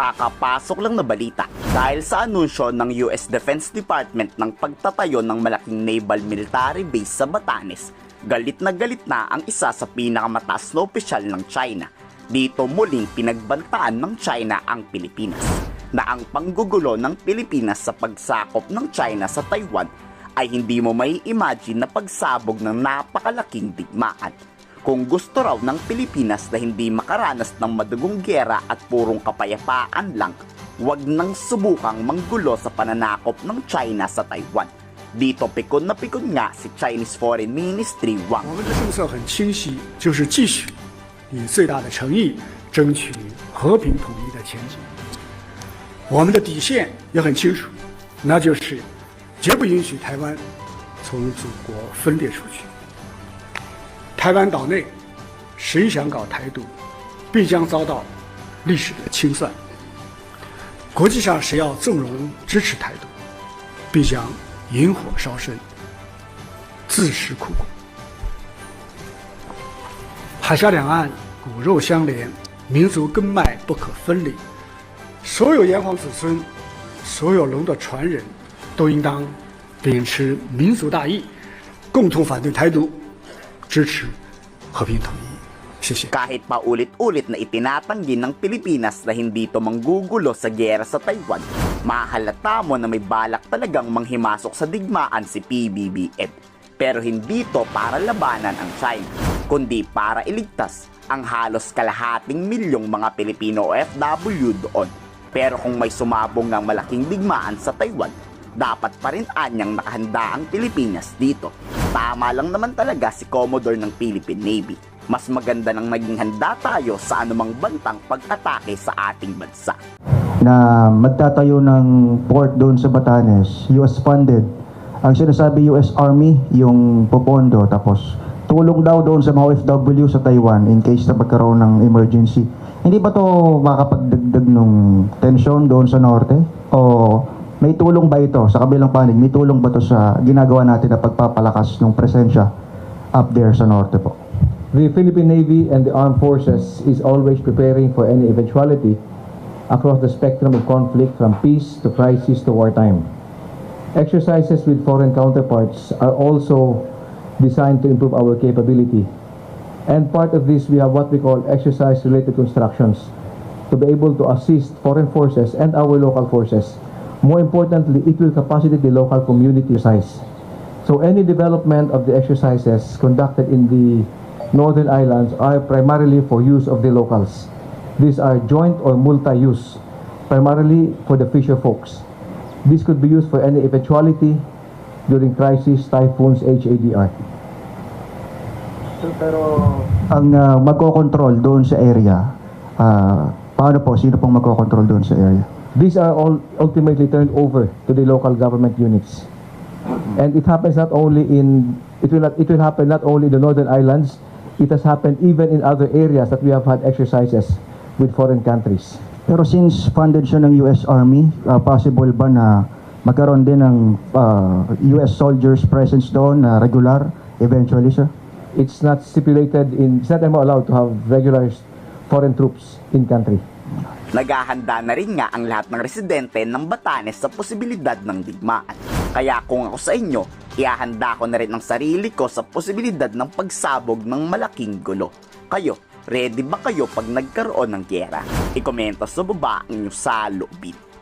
Kakapasok lang na balita dahil sa anunsyo ng US Defense Department ng pagtatayo ng malaking naval military base sa Batanes, galit na galit na ang isa sa pinakamataas na opisyal ng China. Dito muling pinagbantaan ng China ang Pilipinas na ang panggugulo ng Pilipinas sa pagsakop ng China sa Taiwan ay hindi mo may imagine na pagsabog ng napakalaking digmaan kung gusto raw ng Pilipinas na hindi makaranas ng madugong gera at purong kapayapaan lang, wag nang subukang manggulo sa pananakop ng China sa Taiwan. Dito pikon na pikon nga si Chinese Foreign Ministry Wang. 我们的政策很清晰，就是继续以最大的诚意争取和平统一的前景。我们的底线也很清楚，那就是绝不允许台湾从祖国分裂出去。 台湾岛内谁想搞台独，必将遭到历史的清算；国际上谁要纵容支持台独，必将引火烧身，自食苦果。海峡两岸骨肉相连，民族根脉不可分离。所有炎黄子孙，所有龙的传人，都应当秉持民族大义，共同反对台独，支持和平统一。谢谢。 Kahit pa ulit-ulit na itinatanggi ng Pilipinas na hindi ito manggugulo sa gyera sa Taiwan, mahalata mo na may balak talagang manghimasok sa digmaan si PBBM. Pero hindi ito para labanan ang China, kundi para iligtas ang halos kalahating milyong mga Pilipino OFW doon. Pero kung may sumabong ng malaking digmaan sa Taiwan, dapat pa rin anyang nakahanda ang Pilipinas dito. Tama lang naman talaga si Commodore ng Philippine Navy. Mas maganda nang maging handa tayo sa anumang bantang pag-atake sa ating bansa. na magtatayo ng port doon sa Batanes, US funded. Ang sinasabi US Army, yung popondo, tapos tulong daw doon sa mga OFW sa Taiwan in case na magkaroon ng emergency. Hindi ba to makakapagdagdag ng tensyon doon sa norte? O may tulong ba ito sa kabilang panig? May tulong ba to sa ginagawa natin na pagpapalakas ng presensya up there sa norte po? The Philippine Navy and the armed forces is always preparing for any eventuality across the spectrum of conflict from peace to crisis to wartime. Exercises with foreign counterparts are also designed to improve our capability. And part of this, we have what we call exercise-related constructions to be able to assist foreign forces and our local forces. More importantly, it will capacitate the local community size. So any development of the exercises conducted in the Northern Islands are primarily for use of the locals. These are joint or multi-use, primarily for the fisher folks. This could be used for any eventuality during crisis, typhoons, HADR. Ang uh, magkocontrol doon sa area, ah, paano po? Sino pong magkocontrol doon sa area? These are all ultimately turned over to the local government units. And it happens not only in it will not it will happen not only in the northern islands, it has happened even in other areas that we have had exercises with foreign countries. Pero since funded siya ng US Army, ah, possible ba na magkaroon din ng ah, US soldiers presence doon na regular eventually, sir? It's not stipulated in it's not allowed to have regular foreign troops in country. Naghahanda na rin nga ang lahat ng residente ng Batanes sa posibilidad ng digmaan. Kaya kung ako sa inyo, ihahanda ko na rin ang sarili ko sa posibilidad ng pagsabog ng malaking gulo. Kayo, ready ba kayo pag nagkaroon ng gyera? Ikomento sa baba ang inyong salubin.